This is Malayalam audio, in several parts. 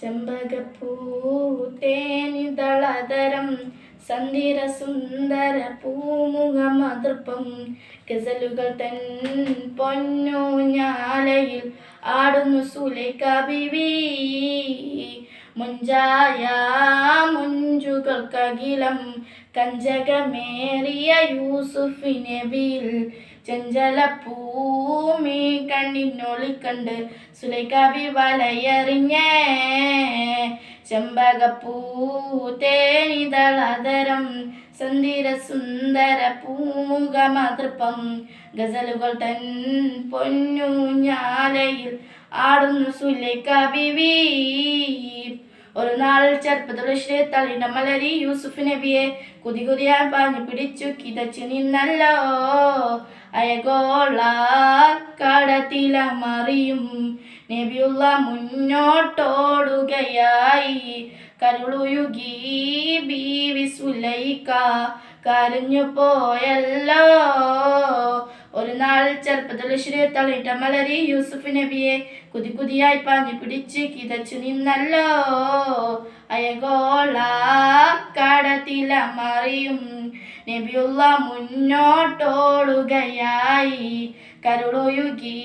ചെമ്പകപ്പൂത്തേനിതളതരം സന്ധിര സുന്ദര പൂമുഖമതൃപ്പം ഗസലുകൾ തൻ പൊന്നു ഞാലയിൽ ആടുന്നു സുലേഖ ബിവി മുഞ്ചായ മുഞ്ചുകൾക്കകിലം കഞ്ചകമേറിയ യൂസുഫിനെ വീൽ. ചെഞ്ചല പൂമി കണ്ണിനൊളിക്കണ്ട് സുലൈക്കാബി വലയറിഞ്ഞേ. ചെമ്പകപ്പൂ തേനിതളതരം സന്ധിര സുന്ദര പൂമുഖമതൃപ്പം ഗസലുകൾ തൻ പൊന്നു ഞാലയിൽ ആടുന്നു സുലൈക്ക ബിവി ഒരു നാൾ ചെറുപ്പത്തുള്ള തളിന മലരി യൂസുഫ് നബിയെ കുതി കുതിയാൻ പാഞ്ഞു പിടിച്ചു കിതച്ചു നിന്നല്ലോ. അയഗോള കടത്തിലമറിയും നബിയുള്ള മുന്നോട്ടോടുകയായി കരുളുയുഗി ബീവി സുലൈക്ക കരഞ്ഞു പോയല്ലോ. ഒരു നാൾ ചെറുപ്പത്തിൽ തളിട്ട മലരി യൂസുഫ് നബിയെ കുതി കുതിയായി പാഞ്ഞു പിടിച്ച് കിതച്ചു നിന്നല്ലോ. അയഗോള കടത്തില മറിയും നബിയുള്ള മുന്നോട്ടോടുകയായി. കരുളൊയുകി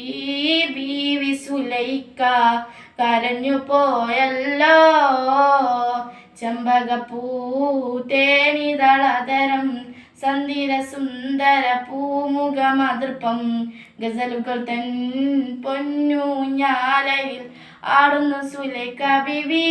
ബീവി സുലൈക്ക കരഞ്ഞു പോയല്ലോ. ചെമ്പകപ്പൂ തേനിതളതരം സന്ധിര സുന്ദര പൂമുഖമതൃപ്പം ഗസലുകൾ തൻ പൊന്നു ഞാലയിൽ ആടുന്നു സുലേഖ ബിവി